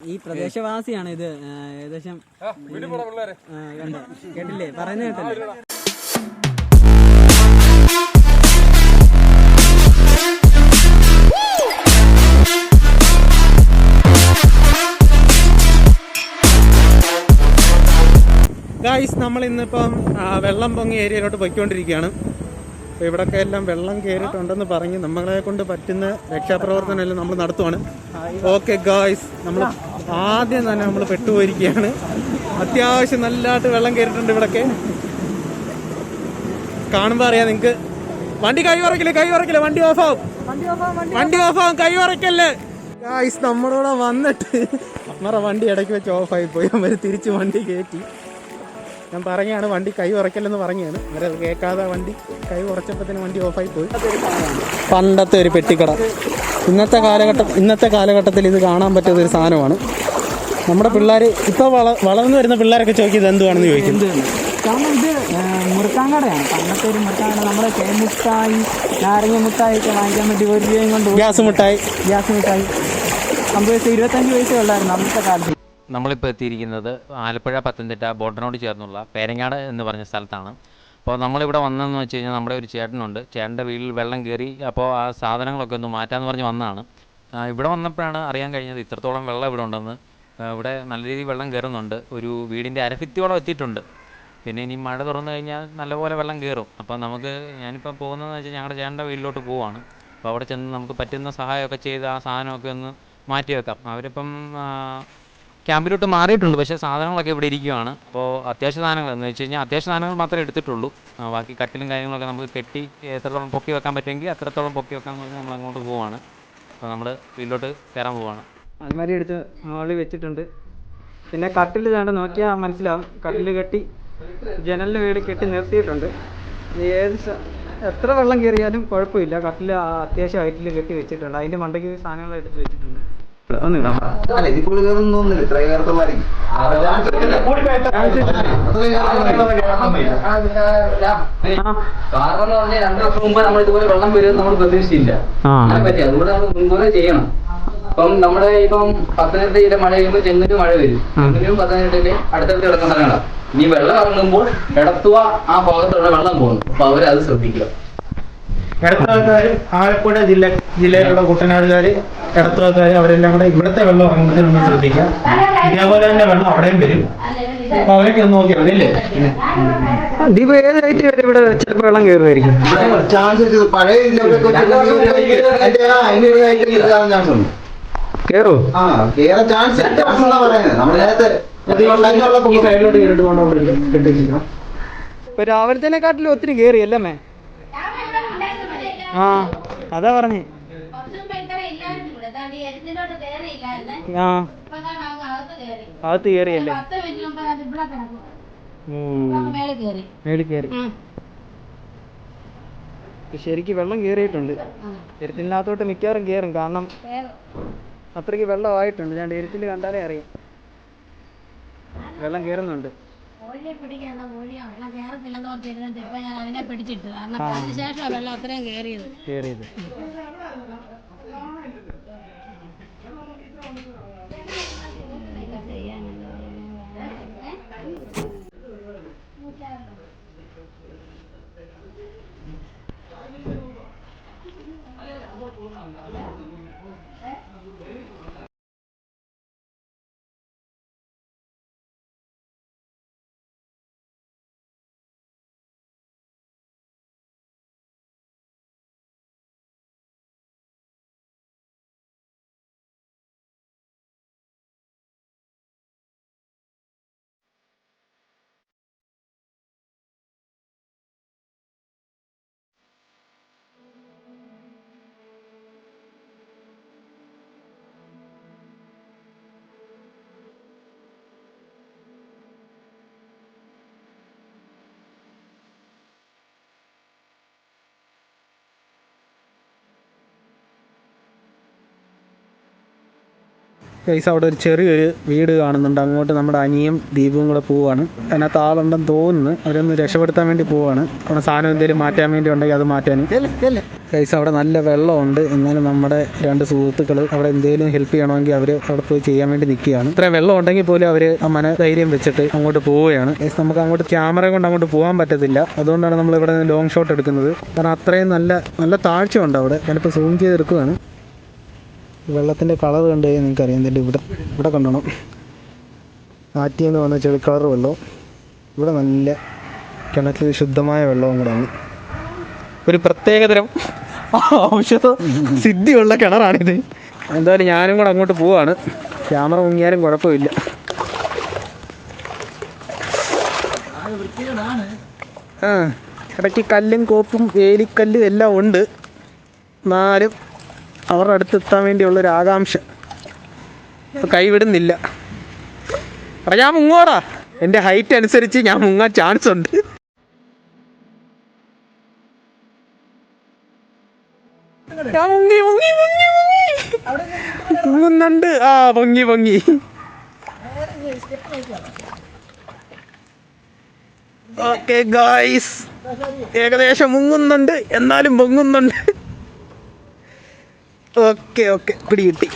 ഈ പ്രദേശവാസിയാണ് ഇത്. ഏകദേശം കേട്ടില്ലേ? പറയുന്ന കേട്ടല്ലേ? ഗായ്സ് നമ്മൾ ഇന്നിപ്പം വെള്ളം പൊങ്ങി ഏരിയയിലോട്ട് പോയിക്കൊണ്ടിരിക്കുകയാണ്. അപ്പോൾ ഇവിടൊക്കെ എല്ലാം വെള്ളം കയറിയിട്ടുണ്ടെന്ന് പറഞ്ഞ് നമ്മളെ കൊണ്ട് പറ്റുന്ന രക്ഷാപ്രവർത്തനം എല്ലാം നമ്മൾ നടത്തുവാണ്. ഓക്കെ ഗായ്സ് നമ്മൾ ആദ്യം തന്നെ നമ്മൾ പെട്ടുപോയിരിക്കുകയാണ്. അത്യാവശ്യം നല്ലതായിട്ട് വെള്ളം കയറിയിട്ടുണ്ട് ഇവിടൊക്കെ. കാണുമ്പോൾ അറിയാം നിങ്ങൾക്ക് വണ്ടി കൈ ഉറക്കില്ല കൈ ഉറക്കില്ല? വണ്ടി ഓഫ് ആവും. വണ്ടി ഓഫ് ആവും കൈ ഉറക്കല്ലേ? ഗായ്സ് നമ്മളോടെ വന്നിട്ട് നമ്മുടെ വണ്ടി ഇടയ്ക്ക് വെച്ച് ഓഫായി പോയി. അവർ തിരിച്ച് വണ്ടി കയറ്റി ഞാൻ പറഞ്ഞാണ് വണ്ടി കൈ ഉറക്കല്ലെന്ന് പറഞ്ഞാണ് അവരത് കേൾക്കാതെ വണ്ടി കൈ ഉറച്ചപ്പോഴത്തേന് വണ്ടി ഓഫായി പോയി. പണ്ടത്തെ ഒരു പെട്ടിക്കട. ഇന്നത്തെ കാലഘട്ടം ഇന്നത്തെ കാലഘട്ടത്തിൽ ഇത് കാണാൻ പറ്റുന്ന ഒരു സാധനമാണ്. നമ്മുടെ പിള്ളേർ ഇപ്പോൾ വള വളർന്നു വരുന്ന പിള്ളേരൊക്കെ ചോദിക്കും ഇത് എന്തുവാണെന്ന് ചോദിക്കും. കാരണം ഇത് മുറുക്കാങ്കടയാണ് പണ്ടത്തെ ഒരു മുറുക്കാങ്കട നമ്മുടെ തേൻമുട്ടായി നാരങ്ങ മുട്ടായി ഒക്കെ വാങ്ങിക്കാൻ വേണ്ടി ഒരു രൂപയും കൊണ്ട് ഗ്യാസ് മുട്ടായി ഗ്യാസ് മുട്ടായി അമ്പത് വയസ്സ് ഇരുപത്തഞ്ച് വയസ്സേ ഉള്ളായിരുന്നു അന്നത്തെ കാലത്ത്. നമ്മളിപ്പോൾ എത്തിയിരിക്കുന്നത് ആലപ്പുഴ പത്തനംതിട്ട ബോർഡറിനോട് ചേർന്നുള്ള പേരങ്ങാട് എന്ന് പറഞ്ഞ സ്ഥലത്താണ്. അപ്പോൾ നമ്മളിവിടെ വന്നതെന്ന് വെച്ച് കഴിഞ്ഞാൽ നമ്മുടെ ഒരു ചേട്ടനുണ്ട്. ചേട്ടന്റെ വീട്ടിൽ വെള്ളം കയറി അപ്പോൾ ആ സാധനങ്ങളൊക്കെ ഒന്ന് മാറ്റാമെന്ന് പറഞ്ഞ് വന്നതാണ്. ഇവിടെ വന്നപ്പോഴാണ് അറിയാൻ കഴിഞ്ഞത് ഇത്രത്തോളം വെള്ളം ഇവിടെ ഉണ്ടെന്ന്. ഇവിടെ നല്ല രീതിയിൽ വെള്ളം കയറുന്നുണ്ട്. ഒരു വീടിന്റെ അരഭിത്തിയോളം എത്തിയിട്ടുണ്ട്. പിന്നെ ഇനി മഴ തുറന്നു കഴിഞ്ഞാൽ നല്ലപോലെ വെള്ളം കയറും. അപ്പോൾ നമുക്ക് ഞാനിപ്പോൾ പോകുന്നതെന്ന് വെച്ചാൽ ഞങ്ങളുടെ ചേട്ടന്റെ വീട്ടിലോട്ട് പോവാണ്. അപ്പോൾ അവിടെ ചെന്ന് നമുക്ക് പറ്റുന്ന സഹായമൊക്കെ ചെയ്ത് ആ സാധനമൊക്കെ ഒന്ന് മാറ്റി വെക്കാം അവരിപ്പം ക്യാമ്പിലോട്ട് മാറിയിട്ടുണ്ട്. പക്ഷേ സാധനങ്ങളൊക്കെ ഇവിടെ ഇരിക്കുകയാണ് അപ്പോൾ അത്യാവശ്യ സാധനങ്ങൾ എന്ന് വെച്ച് കഴിഞ്ഞാൽ അത്യാവശ്യ സാധനങ്ങൾ മാത്രമേ എടുത്തിട്ടുള്ളൂ. ബാക്കി കട്ടിലും കാര്യങ്ങളൊക്കെ നമുക്ക് കെട്ടി എത്രത്തോളം പൊക്കി വെക്കാൻ പറ്റുമെങ്കിൽ അത്രത്തോളം പൊക്കി വെക്കാൻ വേണ്ടി നമ്മൾ അങ്ങോട്ട് പോവാണ്. അപ്പോൾ നമ്മൾ വീട്ടിലോട്ട് കയറാൻ പോവാണ്. അതുമാതിരി എടുത്ത് മുകളിൽ വെച്ചിട്ടുണ്ട്. പിന്നെ കട്ടിൽ ഇതാണ്ട് നോക്കിയാൽ മനസ്സിലാവും. കട്ടിൽ കെട്ടി ജനലിന് വീട് കെട്ടി നിർത്തിയിട്ടുണ്ട്. ഏത് എത്ര വെള്ളം കയറിയാലും കുഴപ്പമില്ല. കട്ടിൽ അത്യാവശ്യം ഹൈറ്റിൽ കെട്ടി വെച്ചിട്ടുണ്ട്. അതിന്റെ മണ്ടയ്ക്ക് സാധനങ്ങൾ എടുത്ത് വെച്ചിട്ടുണ്ട്. കാരണം എന്ന് പറഞ്ഞാൽ രണ്ടു വർഷം മുമ്പ് നമ്മൾ ഇതുപോലെ വെള്ളം വരുമെന്ന് നമ്മൾ പ്രതീക്ഷിച്ചില്ല പറ്റി അതുകൊണ്ട് നമ്മൾ മുൻകൂറ് ചെയ്യണം ഇപ്പം നമ്മുടെ ഇപ്പം പത്തനംതിട്ടയിലെ മഴ കഴിയുമ്പോൾ ചെങ്ങന്നൂര് മഴ വരും ചെങ്ങന്നൂരും പത്തനംതിട്ടയിലെ അടുത്തടുത്ത് കിടക്കുന്ന സ്ഥലങ്ങളാണ് ഇനി വെള്ളം ഇറങ്ങുമ്പോൾ എടത്തുവ ആ. ഭാഗത്തുള്ള വെള്ളം പോകുന്നു അപ്പൊ അവരത് ശ്രദ്ധിക്കുക ഇടത്തുകാരും ആലപ്പുഴ ജില്ല ജില്ലയിലുള്ള കുട്ടനാടുകാർ ഇടത്തുകാർ അവരെല്ലാം കൂടെ ഇവിടുത്തെ വെള്ളം ഇറങ്ങുന്നതിനൊന്ന് ശ്രദ്ധിക്കാം ഇതേപോലെ തന്നെ വെള്ളം അവിടെയും വരും. അപ്പൊ അവരൊക്കെ ഒന്ന് നോക്കിയാൽ മതി അല്ലേ ദീപ ഏത് വരെ ഇവിടെ ചിലപ്പോൾ വെള്ളം കയറുമായിരിക്കും ചാൻസ് പഴയ അതിന്റെ ആ ചാൻസ് ഉണ്ട്. കേറാൻ ചാൻസ് ഉണ്ട് എന്നാ പറയുന്നത്. നമ്മൾ നേരത്തെ സൈഡിലോട്ട് കയറിട്ട് പോകണം ഇപ്പൊ രാവിലത്തേനെക്കാട്ടിലും ഒത്തിരി കേറി അല്ലേ മേ ആ അതാ പറഞ്ഞേ. ആ. അകത്ത് കയറിയല്ലേ മേളിൽ കയറി ശരിക്ക് വെള്ളം കയറിയിട്ടുണ്ട് എരുത്തിനകത്തോട്ട് മിക്കവാറും കയറും കാരണം അത്രയ്ക്ക് വെള്ളമായിട്ടുണ്ട് ഞാൻ എരുത്തിൽ കണ്ടാലേ അറിയാം. വെള്ളം കയറുന്നുണ്ട് കോഴിയെ പിടിക്കാനുള്ള കോഴിയാ വെള്ളം കയറത്തില്ലെന്ന് ഓർത്തിരുന്നിട്ട് ഇപ്പൊ ഞാൻ അതിനെ പിടിച്ചിട്ട്. കാരണം അതിനുശേഷം വെള്ളം അത്രയും കയറിയത് കയറിയത് ഗൈസ് അവിടെ ഒരു ചെറിയൊരു വീട് കാണുന്നുണ്ട്. അങ്ങോട്ട് നമ്മുടെ അനിയും ദീപവും കൂടെ പോവാണ് അതിനകത്ത് ആളുണ്ടെന്ന് തോന്നുന്നു. അവരൊന്ന് രക്ഷപ്പെടുത്താൻ വേണ്ടി പോവാണ് അവിടെ സാധനം എന്തെങ്കിലും മാറ്റാൻ വേണ്ടി ഉണ്ടെങ്കിൽ അത് മാറ്റാൻ. ഗൈസ് അവിടെ നല്ല വെള്ളമുണ്ട്. എന്നാലും നമ്മുടെ രണ്ട് സുഹൃത്തുക്കൾ അവിടെ എന്തെങ്കിലും ഹെൽപ്പ് ചെയ്യണമെങ്കിൽ അവർ അവിടെ പോയി ചെയ്യാൻ വേണ്ടി നിൽക്കുകയാണ്. ഇത്രയും വെള്ളം ഉണ്ടെങ്കിൽ പോലും അവർ മന ധൈര്യം വെച്ചിട്ട് അങ്ങോട്ട് പോവുകയാണ്. ഗൈസ് നമുക്ക് അങ്ങോട്ട് ക്യാമറ കൊണ്ട് അങ്ങോട്ട് പോകാൻ പറ്റത്തില്ല. അതുകൊണ്ടാണ് നമ്മൾ ഇവിടെ ലോങ് ഷോട്ട് എടുക്കുന്നത്. കാരണം അത്രയും നല്ല നല്ല താഴ്ച ഉണ്ട് അവിടെ. ഞാനിപ്പോൾ സൂം ചെയ്തെടുക്കുകയാണ്. വെള്ളത്തിന്റെ കളർ കണ്ടു കഴിഞ്ഞാൽ നിങ്ങൾക്ക് അറിയാം ഇതിന്റെ ഇവിടെ ഇവിടെ കണ്ടോണം. ആറ്റിൽ നിന്ന് വന്ന ചെളി കളർ വെള്ളവും ഇവിടെ നല്ല കിണറ്റിൽ ശുദ്ധമായ വെള്ളവും കൂടെ ആണ് ഒരു പ്രത്യേകതരം ഔഷധ സിദ്ധിയുള്ള കിണറാണിത്. എന്തായാലും ഞാനും കൂടെ അങ്ങോട്ട് പോവാണ്. ക്യാമറ മുങ്ങിയാലും കുഴപ്പമില്ല. ആ ഇടയ്ക്ക് കല്ലും കോപ്പും വേലിക്കല്ലും എല്ലാം ഉണ്ട്. എന്നാലും അവരുടെ അടുത്ത് എത്താൻ വേണ്ടിയുള്ളൊരു ആകാംക്ഷ. കൈവിടുന്നില്ല. എടാ ഞാൻ മുങ്ങോടാ എന്റെ ഹൈറ്റ് അനുസരിച്ച് ഞാൻ മുങ്ങാൻ ചാൻസ് ഉണ്ട്. ഞാൻ മുങ്ങി മുങ്ങി മുങ്ങി മുങ്ങി. മുങ്ങുന്നുണ്ട്. ആ പൊങ്ങി പൊങ്ങി. ഓക്കെ ഗായ്സ് ഏകദേശം മുങ്ങുന്നുണ്ട്. എന്നാലും പൊങ്ങുന്നുണ്ട്. Okay okay. പിടി കിട്ടി.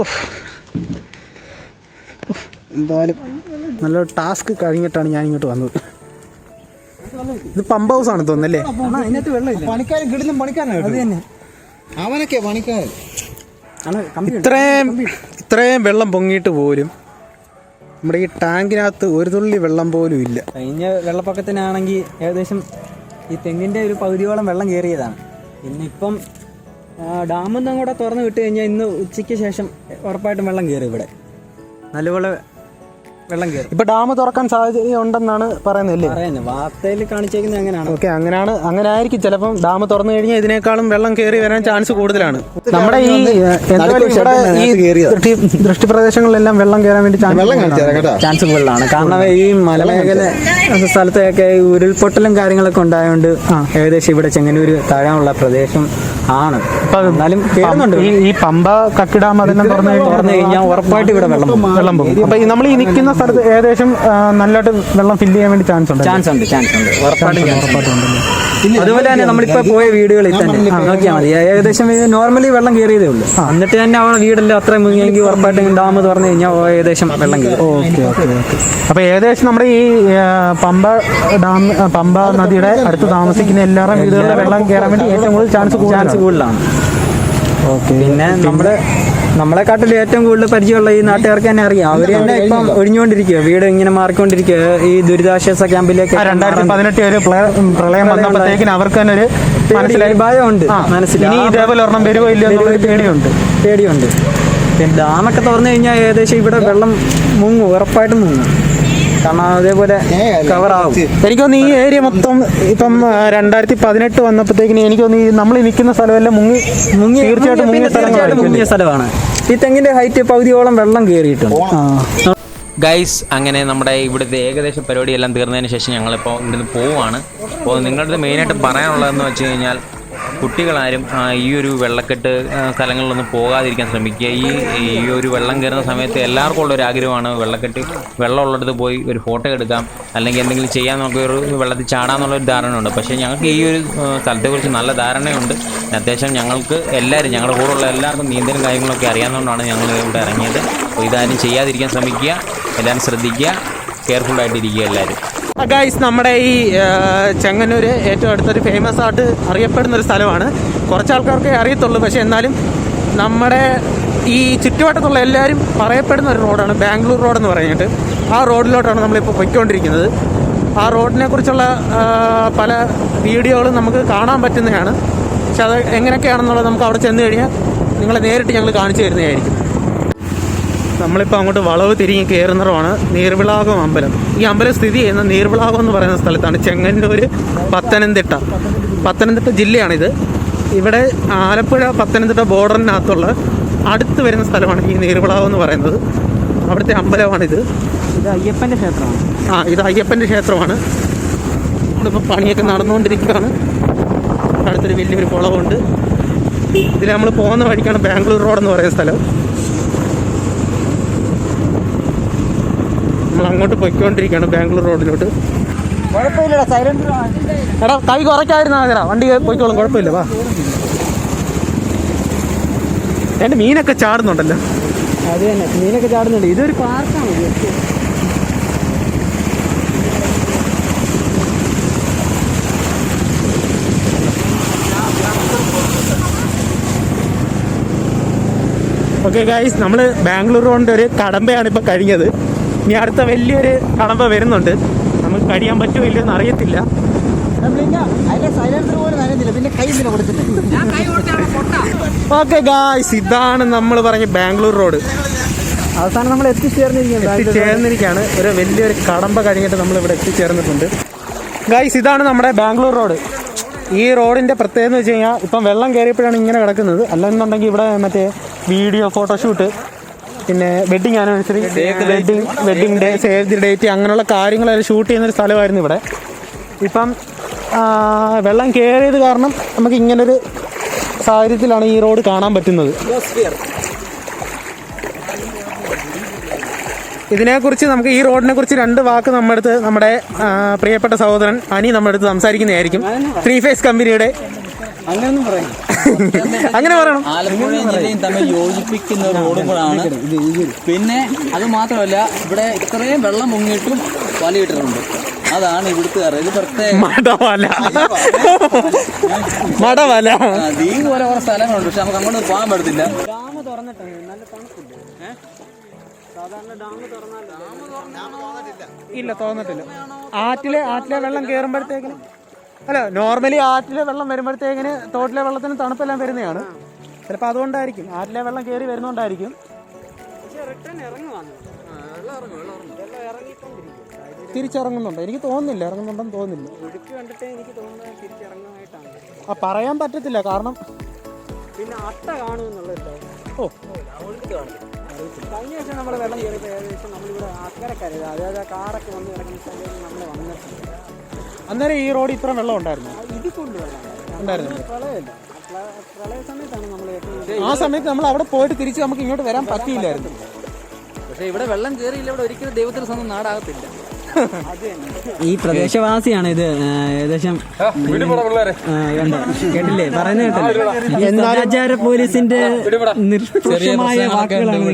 ഉഫ്. ഉഫ്. എന്തായാലും നല്ല ടാസ്ക് കഴിഞ്ഞിട്ടാണ് ഞാൻ ഇങ്ങോട്ട് വന്നത്. ഇത് പമ്പ് ഹൗസ് ആണ് തോന്നുന്നല്ലേ പണിക്കാരൻ കിടുന്ന പണിക്കാരനാണ് അത് തന്നെ. അവനൊക്കെ പണിക്കാരൻ. ഇത്രയും ഇത്രയും വെള്ളം പൊങ്ങിയിട്ട് പോലും നമ്മുടെ ഈ ടാങ്കിനകത്ത് ഒരു തുള്ളി വെള്ളം പോലും ഇല്ല. കഴിഞ്ഞ വെള്ളപ്പൊക്കത്തിനാണെങ്കിൽ ഏകദേശം ഈ തെങ്ങിന്റെ ഒരു പകുതിയോളം വെള്ളം കയറിയതാണ്. ഇന്നിപ്പം ഡാമൊന്നും കൂടെ തുറന്നു വിട്ട് കഴിഞ്ഞാൽ ഇന്ന് ഉച്ചയ്ക്ക് ശേഷം ഉറപ്പായിട്ടും വെള്ളം കയറി ഇവിടെ. നല്ലപോലെ വെള്ളം കയറും. ഇപ്പൊ ഡാം തുറക്കാൻ സാധ്യത ഉണ്ടെന്നാണ് പറയുന്നത് വാർത്തയിൽ കാണിച്ചേക്കുന്നത് അങ്ങനെയാണ്. ഓക്കെ അങ്ങനെയാണ് അങ്ങനെ ആയിരിക്കും ചിലപ്പം ഡാം തുറന്നു കഴിഞ്ഞാൽ ഇതിനേക്കാളും വെള്ളം കയറി വരാൻ ചാൻസ് കൂടുതലാണ്. നമ്മുടെ ഈ ഈ ദൃഷ്ടി ദൃഷ്ടി പ്രദേശങ്ങളിലെല്ലാം വെള്ളം കയറാൻ വേണ്ടി ചാൻസ് കൂടുതലാണ്. കാരണം ഈ മലമേഖല സ്ഥലത്തൊക്കെ ഈ ഉരുൾപൊട്ടലും കാര്യങ്ങളൊക്കെ ഉണ്ടായതുകൊണ്ട് ഏകദേശം ഇവിടെ ചെങ്ങന്നൂര് താഴാനുള്ള പ്രദേശം ആണ്. എന്നാലും കേറുന്നുണ്ട്. ഈ പമ്പ കക്കിടാം അതെല്ലാം തുറന്നു തുറന്നു കഴിഞ്ഞാൽ ഉറപ്പായിട്ട് ഇവിടെ വെള്ളം വെള്ളം പോകും. അപ്പൊ നമ്മൾ ഈ നിൽക്കുന്ന സ്ഥലത്ത് ഏകദേശം നല്ലതായിട്ട് വെള്ളം ഫില്ല് ചെയ്യാൻ വേണ്ടി ചാൻസ് ഉണ്ട് ചാൻസ് ഉണ്ട്. ചാൻസ് ഉണ്ട്. ഉറപ്പായിട്ടും അതുപോലെ തന്നെ നമ്മളിപ്പോ പോയ വീടുകളിൽ തന്നെ. നോക്കിയാൽ മതി. ഏകദേശം നോർമലി വെള്ളം കയറിയതേ ഉള്ളൂ. എന്നിട്ട് തന്നെ അവരുടെ വീടെല്ലാം അത്രയും മുങ്ങിയെങ്കിൽ ഉറപ്പായിട്ടും ഡാം എന്ന് പറഞ്ഞു കഴിഞ്ഞാൽ ഏകദേശം വെള്ളം കയറി ഓക്കെ ഓക്കെ ഓക്കെ. അപ്പൊ ഏകദേശം നമ്മുടെ ഈ പമ്പ ഡാം പമ്പ നദിയുടെ അടുത്ത് താമസിക്കുന്ന എല്ലാവരും വീടുകളിലെ വെള്ളം കയറാൻ വേണ്ടി ഏറ്റവും കൂടുതൽ ചാൻസ് ചാൻസ് ചാൻസ് കൂടുതലാണ്. ഓക്കെ. പിന്നെ നമ്മുടെ നമ്മളെക്കാട്ടിൽ ഏറ്റവും കൂടുതൽ പരിചയമുള്ള ഈ നാട്ടുകാർക്ക് തന്നെ അറിയാം. അവർ തന്നെ ഇപ്പം ഒഴിഞ്ഞുകൊണ്ടിരിക്കുക വീട് ഇങ്ങനെ മാറിക്കൊണ്ടിരിക്കുക ഈ ദുരിതാശ്വാസ ക്യാമ്പിലേക്ക് രണ്ടായിരത്തി പതിനെട്ട് ഒരു പ്രളയം വന്നപ്പോഴത്തേക്കിന് അവർക്ക് തന്നെ ഒരു മനസ്സിലായി. ഭയമുണ്ട് മനസ്സിലായി. ഇനി ഇതേപോലെ ഒരെണ്ണം വരുമോ ഇല്ലയോ എന്നുള്ളൊരു പേടിയുണ്ട്. പേടിയുണ്ട്. പിന്നെ ഡാമൊക്കെ തുറന്നു കഴിഞ്ഞാൽ ഏകദേശം ഇവിടെ വെള്ളം മുങ്ങും ഉറപ്പായിട്ടും മുങ്ങും. കാരണം അതേപോലെ കവറാവും എനിക്ക് തോന്നുന്നു ഈ ഏരിയ മൊത്തം ഇപ്പം രണ്ടായിരത്തി പതിനെട്ട് വന്നപ്പോഴത്തേക്കിന് എനിക്ക് തോന്നുന്നു ഈ നമ്മൾ നിൽക്കുന്ന സ്ഥലമെല്ലാം മുങ്ങി മുങ്ങി തീർച്ചയായിട്ടും മുങ്ങിയ- സ്ഥലങ്ങളാണ് മുങ്ങിയ സ്ഥലമാണ്. ഈ തെങ്ങിന്റെ ഹൈറ്റ് പകുതിയോളം വെള്ളം കയറിയിട്ടുണ്ട്. ഗൈസ് അങ്ങനെ നമ്മുടെ ഇവിടുത്തെ ഏകദേശം പരിപാടിയെല്ലാം തീർന്നതിന് ശേഷം ഞങ്ങളിപ്പോൾ ഇവിടുന്ന് പോവുകയാണ് അപ്പോൾ നിങ്ങളുടെ മെയിനായിട്ട് പറയാനുള്ളതെന്ന് വെച്ച് കഴിഞ്ഞാൽ കുട്ടികളാരും ഈ ഒരു വെള്ളക്കെട്ട് സ്ഥലങ്ങളിലൊന്നും പോകാതിരിക്കാൻ ശ്രമിക്കുക. ഈ ഈ ഒരു വെള്ളം കയറുന്ന സമയത്ത് എല്ലാവർക്കും ഉള്ള ഒരു ആഗ്രഹമാണ് വെള്ളക്കെട്ട് വെള്ളമുള്ളിടത്ത് പോയി ഒരു ഫോട്ടോ എടുക്കാം അല്ലെങ്കിൽ എന്തെങ്കിലും ചെയ്യാൻ നമുക്ക് ഒരു വെള്ളത്തിൽ ചാടാന്നുള്ളൊരു ധാരണയുണ്ട്. പക്ഷേ ഞങ്ങൾക്ക് ഈ ഒരു സ്ഥലത്തെക്കുറിച്ച് നല്ല ധാരണയുണ്ട്. അത്യാവശ്യം ഞങ്ങൾക്ക് എല്ലാവരും ഞങ്ങളുടെ കൂടെയുള്ള എല്ലാവർക്കും നീന്തലും കാര്യങ്ങളൊക്കെ അറിയാവുന്നതുകൊണ്ടാണ് ഞങ്ങൾ ഇവിടെ ഇറങ്ങിയത്. അപ്പോൾ ഇതാരും ചെയ്യാതിരിക്കാൻ ശ്രമിക്കുക എല്ലാവരും ശ്രദ്ധിക്കുക കെയർഫുള്ളായിട്ടിരിക്കുക എല്ലാവരും. ഗൈസ് നമ്മുടെ ഈ ചെങ്ങന്നൂർ ഏറ്റവും അടുത്തൊരു ഫേമസ് ആയിട്ട് അറിയപ്പെടുന്ന ഒരു സ്ഥലമാണ്. കുറച്ച് ആൾക്കാർക്കേ അറിയത്തുള്ളൂ പക്ഷേ എന്നാലും നമ്മുടെ ഈ ചുറ്റുവട്ടത്തുള്ള എല്ലാവരും പറയപ്പെടുന്ന ഒരു റോഡാണ് ബാംഗ്ലൂർ റോഡ് എന്ന് പറഞ്ഞിട്ട്. ആ റോഡിലോട്ടാണ് നമ്മളിപ്പോൾ പൊയ്ക്കൊണ്ടിരിക്കുന്നത്. ആ റോഡിനെ കുറിച്ചുള്ള പല വീഡിയോകളും നമുക്ക് കാണാൻ പറ്റുന്നതാണ്. പക്ഷെ അത് എങ്ങനെയൊക്കെയാണെന്നുള്ളത് നമുക്ക് അവിടെ ചെന്ന് കഴിഞ്ഞാൽ നിങ്ങളെ നേരിട്ട് ഞങ്ങൾ കാണിച്ചു തരുന്നതായിരിക്കും. നമ്മളിപ്പോൾ അങ്ങോട്ട് വളവ് തിരിഞ്ഞ് കയറുന്നതാണ് നീർവിളാകം അമ്പലം. ഈ അമ്പലം സ്ഥിതി ചെയ്യുന്ന നീർവിളാകം എന്ന് പറയുന്ന സ്ഥലത്താണ്. ചെങ്ങന്നൂർ പത്തനംതിട്ട. പത്തനംതിട്ട ജില്ലയാണിത്. ഇവിടെ ആലപ്പുഴ പത്തനംതിട്ട ബോർഡറിനകത്തുള്ള അടുത്ത് വരുന്ന സ്ഥലമാണ് ഈ നീർവിളാകം എന്ന് പറയുന്നത്. അവിടുത്തെ അമ്പലമാണിത്. ഇത് അയ്യപ്പന്റെ ക്ഷേത്രമാണ്. ആ ഇത് അയ്യപ്പന്റെ ക്ഷേത്രമാണ്. നമ്മളിപ്പോൾ പണിയൊക്കെ നടന്നുകൊണ്ടിരിക്കുകയാണ്. അടുത്തൊരു വലിയൊരു കുളമുണ്ട് ഇതിൽ നമ്മൾ പോകുന്ന വഴിക്കാണ് ബാംഗ്ലൂർ റോഡ് എന്ന് പറയുന്ന സ്ഥലം. നമ്മൾ അങ്ങോട്ട് പൊയ്ക്കൊണ്ടിരിക്കുകയാണ് ബാംഗ്ലൂർ റോഡിലോട്ട്. കുഴപ്പമില്ലടാ സൈലന്റ് എടാ കൈ കുറയ്ക്കായിരുന്നു ആഗ്രഹ. വണ്ടി പോയിക്കോളും കുഴപ്പമില്ല വാ. എന്റെ മീനൊക്കെ ചാടുന്നുണ്ടല്ലോ. അത് തന്നെ മീനൊക്കെ ചാടുന്നുണ്ട്. ഇതൊരു പാർക്കാണ്. ഓക്കെ ഗായ്സ് നമ്മൾ ബാംഗ്ലൂർ റോഡിന്റെ ഒരു കടമ്പയാണ് ഇപ്പോൾ കഴിഞ്ഞത്. ഇനി അടുത്ത വലിയൊരു കടമ്പ വരുന്നുണ്ട്. നമുക്ക് കഴിയാൻ പറ്റുമോ ഇല്ലയോ എന്ന് അറിയത്തില്ല. ഓക്കെ ഗായ്സ് ഇതാണ് നമ്മൾ പറഞ്ഞ ബാംഗ്ലൂർ റോഡ്. അവസാനം നമ്മൾ എത്തിച്ചേർന്നിരിക്കുകയാണ്. ഒരു വലിയൊരു കടമ്പ കഴിഞ്ഞിട്ട് നമ്മൾ ഇവിടെ എത്തിച്ചേർന്നിട്ടുണ്ട്. ഗായ്സ് ഇതാണ് നമ്മുടെ ബാംഗ്ലൂർ റോഡ്. ഈ റോഡിന്റെ പ്രത്യേകത എന്ന് വെച്ച് കഴിഞ്ഞാൽ ഇപ്പം വെള്ളം കയറിയപ്പോഴാണ് ഇങ്ങനെ കിടക്കുന്നത്. അല്ലെന്നുണ്ടെങ്കിൽ ഇവിടെ മറ്റേ വീഡിയോ ഫോട്ടോഷൂട്ട് പിന്നെ wedding anniversary wedding wedding day save the date അങ്ങനെയുള്ള കാര്യങ്ങളെല്ലാം ഷൂട്ട് ചെയ്യുന്നൊരു സ്ഥലമായിരുന്നു ഇവിടെ. ഇപ്പം വെള്ളം കയറിയത് കാരണം നമുക്ക് ഇങ്ങനൊരു സാഹചര്യത്തിലാണ് ഈ റോഡ് കാണാൻ പറ്റുന്നത്. ഇതിനെക്കുറിച്ച് നമുക്ക് ഈ റോഡിനെ കുറിച്ച് രണ്ട് വാക്ക് നമ്മുടെ അടുത്ത് നമ്മുടെ പ്രിയപ്പെട്ട സഹോദരൻ അനി നമ്മുടെ അടുത്ത് സംസാരിക്കുന്നതായിരിക്കും. ത്രീ ഫേസ് കമ്പനിയുടെ അങ്ങനെയൊന്നും പറയാം. അങ്ങനെ പറയണം. ആലപ്പുഴ ജില്ലയും തമ്മിൽ യോജിപ്പിക്കുന്ന റോഡും കൂടാണ് പിന്നെ അത് മാത്രമല്ല ഇവിടെ ഇത്രയും വെള്ളം മുങ്ങിയിട്ടും വലയിട്ടിട്ടുണ്ട്. അതാണ് ഇവിടുത്തെ ഇത് പ്രത്യേക മടവല. മടവല. ഈ ദ്വീപ് പോലെ കുറെ സ്ഥലങ്ങളുണ്ട്. പക്ഷെ നമുക്ക് അങ്ങോട്ട് പോകാൻ പറ്റത്തില്ല. ഡാം തുറന്നിട്ടുണ്ട്. നല്ല തണുപ്പില്ല സാധാരണ ഡാം തുറന്നാൽ ഇല്ല തോന്നത്തില്ല ആറ്റിലെ ആറ്റിലെ വെള്ളം കയറുമ്പോഴത്തേക്കിന് അല്ല നോർമലി ആറ്റിലെ വെള്ളം വരുമ്പോഴത്തേക്കിന് തോട്ടിലെ വെള്ളത്തിന് തണുപ്പെല്ലാം വരുന്നതാണ്. ചിലപ്പോൾ അതുകൊണ്ടായിരിക്കും. ആറ്റിലെ വെള്ളം കയറി വരുന്നതുകൊണ്ടായിരിക്കും തിരിച്ചിറങ്ങുന്നുണ്ട്. എനിക്ക് തോന്നുന്നില്ല ഇറങ്ങുന്നുണ്ടെന്ന് തോന്നുന്നില്ല. ആ പറയാൻ പറ്റത്തില്ല കാരണം പിന്നെ അട്ട കാണുമെന്നുള്ളൊരു ഓ. കഴിഞ്ഞ വർഷം നമ്മൾ വെള്ളം കയറിയപ്പോൾ ഏകദേശം നമ്മളിവിടെ അക്കരക്കരുത് അതായത് ആ കാറൊക്കെ വന്ന് കിടക്കുന്ന സമയത്ത് നമ്മൾ വന്നിട്ടുണ്ട്. അന്നേരം ഈ റോഡ് ഇത്ര വെള്ളം ഉണ്ടായിരുന്നു? ഇത് സമയത്താണ് നമ്മൾ ആ സമയത്ത് നമ്മൾ അവിടെ പോയിട്ട് തിരിച്ച് നമുക്ക് ഇങ്ങോട്ട് വരാൻ പറ്റിയില്ലായിരുന്നു. പക്ഷേ ഇവിടെ വെള്ളം കയറിയില്ല ഇവിടെ ഒരിക്കലും ദൈവത്തിന് സ്വന്തം നാടാകത്തില്ല. ഈ പ്രദേശവാസിയാണ് ഇത്. ഏകദേശം കേട്ടില്ലേ? പറയുന്ന പോലീസിന്റെ വാക്കുകളാണ്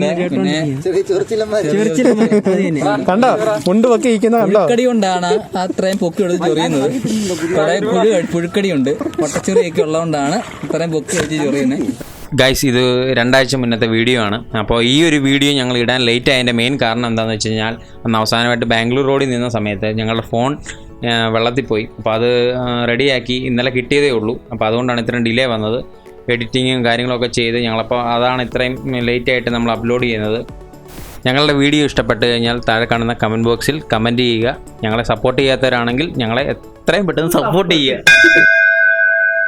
കണ്ടോ? മുണ്ട് പൊക്കി ഇരിക്കുന്ന കണ്ടോ? പുഴുക്കടി കൊണ്ടാണ് അത്രയും പൊക്കി എടുത്ത് ചൊറിയുന്നത്. കുറെ പുഴു പുഴുക്കടിയുണ്ട് പൊട്ടച്ചെറിയൊക്കെ ഉള്ളതുകൊണ്ടാണ് ഇത്രയും പൊക്കി എടുത്ത് ചൊറിയുന്നത്. ഗൈസ് ഇത് രണ്ടാഴ്ച മുന്നത്തെ വീഡിയോ ആണ്. അപ്പോൾ ഈ ഒരു വീഡിയോ ഞങ്ങൾ ഇടാൻ ലേറ്റ് ആയതിന്റെ മെയിൻ കാരണം എന്താണെന്ന് വെച്ച് കഴിഞ്ഞാൽ അന്ന് അവസാനമായിട്ട് ബാംഗ്ലൂർ റോഡിൽ നിന്ന സമയത്ത് ഞങ്ങളുടെ ഫോൺ വെള്ളത്തിൽ പോയി അപ്പോൾ അത് റെഡിയാക്കി ഇന്നലെ കിട്ടിയതേ ഉള്ളൂ. അപ്പോൾ അതുകൊണ്ടാണ് ഇത്രയും ഡിലേ വന്നത്. എഡിറ്റിങ്ങും കാര്യങ്ങളൊക്കെ ചെയ്ത് ഞങ്ങളപ്പോൾ അതാണ് ഇത്രയും ലേറ്റ് ആയിട്ട് നമ്മൾ അപ്ലോഡ് ചെയ്യുന്നത്. ഞങ്ങളുടെ വീഡിയോ ഇഷ്ടപ്പെട്ട് കഴിഞ്ഞാൽ താഴെ കാണുന്ന കമന്റ് ബോക്സിൽ കമന്റ് ചെയ്യുക. ഞങ്ങളെ സപ്പോർട്ട് ചെയ്യാത്തവരാണെങ്കിൽ ഞങ്ങളെ എത്രയും പെട്ടെന്ന് സപ്പോർട്ട് ചെയ്യുക.